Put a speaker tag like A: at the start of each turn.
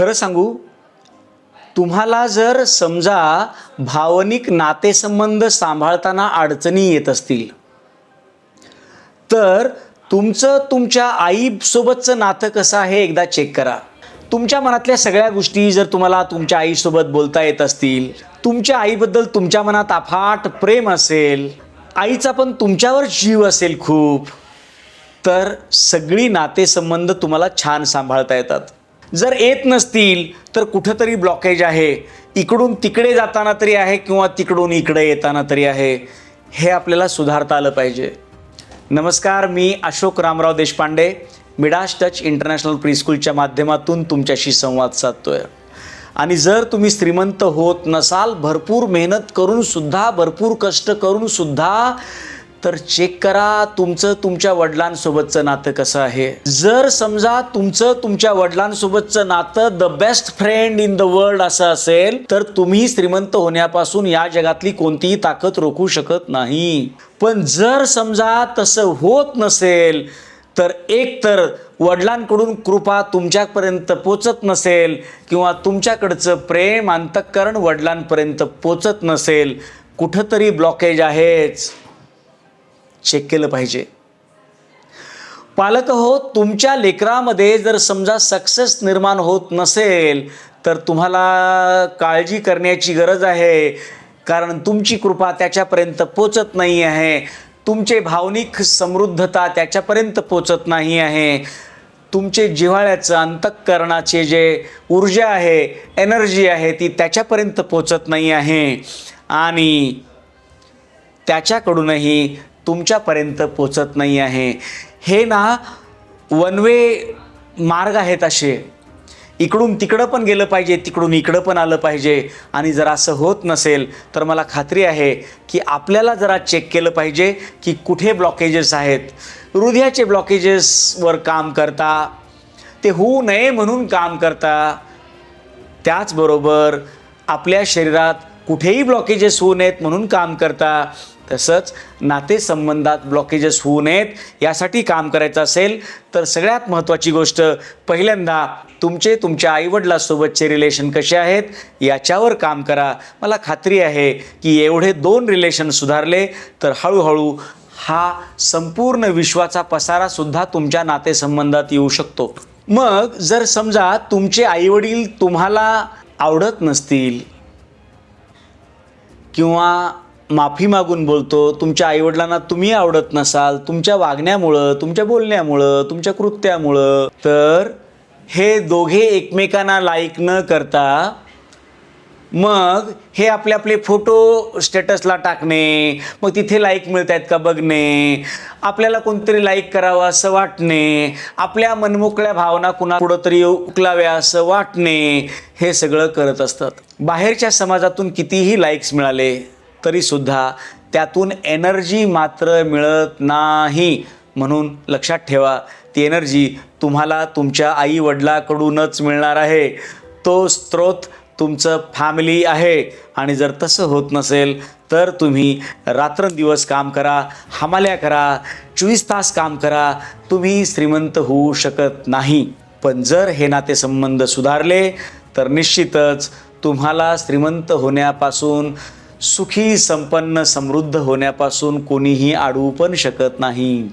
A: खरं सांगू तुम्हाला जर समजा भावनिक नातेसंबंध सांभाळताना अडचणी येत असतील तर तुमचं तुमच्या आईसोबतचं नातं कसं आहे एकदा चेक करा. तुमच्या मनातल्या सगळ्या गोष्टी जर तुम्हाला तुमच्या आईसोबत बोलता येत असतील तुमच्या आईबद्दल तुमच्या मनात अफाट प्रेम असेल आईचा पण तुमच्यावर जीव असेल खूप तर सगळी नातेसंबंध तुम्हाला छान सांभाळता येतात. जर येत नसतील तर कुठंतरी ब्लॉकेज आहे. इकडून तिकडे जाताना तरी आहे किंवा तिकडून इकडे येताना तरी आहे. हे आपल्याला सुधारता आलं पाहिजे. नमस्कार मी Ashok Ramrao Deshpande Midas touch international प्रीस्कूलच्या माध्यमातून तुमच्याशी संवाद साधतोय. आणि जर तुम्ही श्रीमंत होत नसाल भरपूर मेहनत करूनसुद्धा भरपूर कष्ट करूनसुद्धा तर चेक करा तुमचं तुमच्या वडिलांसोबतचं नातं कसं आहे. जर समजा तुमचं तुमच्या वडिलांसोबतचं नातं the best friend in the world असं असेल तर तुम्ही श्रीमंत होण्यापासून या जगातली कोणतीही ताकद रोखू शकत नाही. पण जर समजा तसं होत नसेल तर एकतर वडिलांकडून कृपा तुमच्यापर्यंत पोचत नसेल किंवा तुमच्याकडचं प्रेम अंतःकरण वडिलांपर्यंत पोचत नसेल कुठंतरी ब्लॉकेज आहेच. चेक केलं पाहिजे. पालक हो तुमच्या लेकरामध्ये जर समजा सक्सेस निर्माण होत नसेल तर तुम्हाला काळजी करण्याची गरज आहे. कारण तुमची कृपा त्याच्यापर्यंत पोचत नाही आहे. तुमचे भावनिक समृद्धता त्याच्यापर्यंत पोचत नाही आहे. तुमचे जिव्हाळ्याचं अंतःकरणाचे जे ऊर्जा आहे एनर्जी आहे ती त्याच्यापर्यंत पोचत नाही आहे. आणि त्याच्याकडूनही तुमच्यापर्यंत पोचत नाही आहे. हे ना वन वे मार्ग आहेत असे. इकडून तिकडं पण गेलं पाहिजे तिकडून इकडं पण आलं पाहिजे. आणि जर असं होत नसेल तर मला खात्री आहे की आपल्याला जरा चेक केलं पाहिजे की कुठे ब्लॉकेजेस आहेत. हृदयाचे ब्लॉकेजेसवर काम करता ते होऊ नये म्हणून काम करता. त्याचबरोबर आपल्या शरीरात कुठेही ब्लॉकेजेस होऊ नयेत म्हणून काम करता. तसंच नातेसंबंधात ब्लॉकेजेस होऊ नयेत यासाठी काम करायचं असेल तर सगळ्यात महत्त्वाची गोष्ट पहिल्यांदा तुमचे तुमच्या आईवडिलासोबतचे रिलेशन कसे आहेत याच्यावर काम करा. मला खात्री आहे की एवढे दोन रिलेशन सुधारले तर हळूहळू हा संपूर्ण विश्वाचा पसारासुद्धा तुमच्या नातेसंबंधात येऊ शकतो. मग जर समजा तुमचे आईवडील तुम्हाला आवडत नसतील किंवा माफी मागून बोलतो तुमच्या आईवडिलांना तुम्ही आवडत नसाल तुमच्या वागण्यामुळं तुमच्या बोलण्यामुळं तुमच्या कृत्यामुळं तर हे दोघे एकमेकांना लाईक न करता मग हे आपले आपले फोटो स्टेटसला टाकणे मग तिथे लाईक मिळत आहेत का बघणे आपल्याला कोणतरी लाईक करावं असं वाटणे आपल्या मनमोकळ्या भावना कुणा पुढं तरी उकलाव्या असं वाटणे हे सगळं करत असतात. बाहेरच्या समाजातून कितीही लाईक्स मिळाले तरीसुद्धा त्यातून एनर्जी मात्र मिळत नाही. म्हणून लक्षात ठेवा ती एनर्जी तुम्हाला तुमच्या आई वडिलाकडूनच मिळणार आहे. तो स्रोत तुमचं फॅमिली आहे. आणि जर तसं होत नसेल तर तुम्ही रात्रंदिवस काम करा हमाल्या करा चोवीस तास काम करा तुम्ही श्रीमंत होऊ शकत नाही. पण जर हे नातेसंबंध सुधारले तर निश्चितच तुम्हाला श्रीमंत होण्यापासून सुखी संपन्न समृद्ध होण्यापासून कोणीही अडवू पण शकत नाही.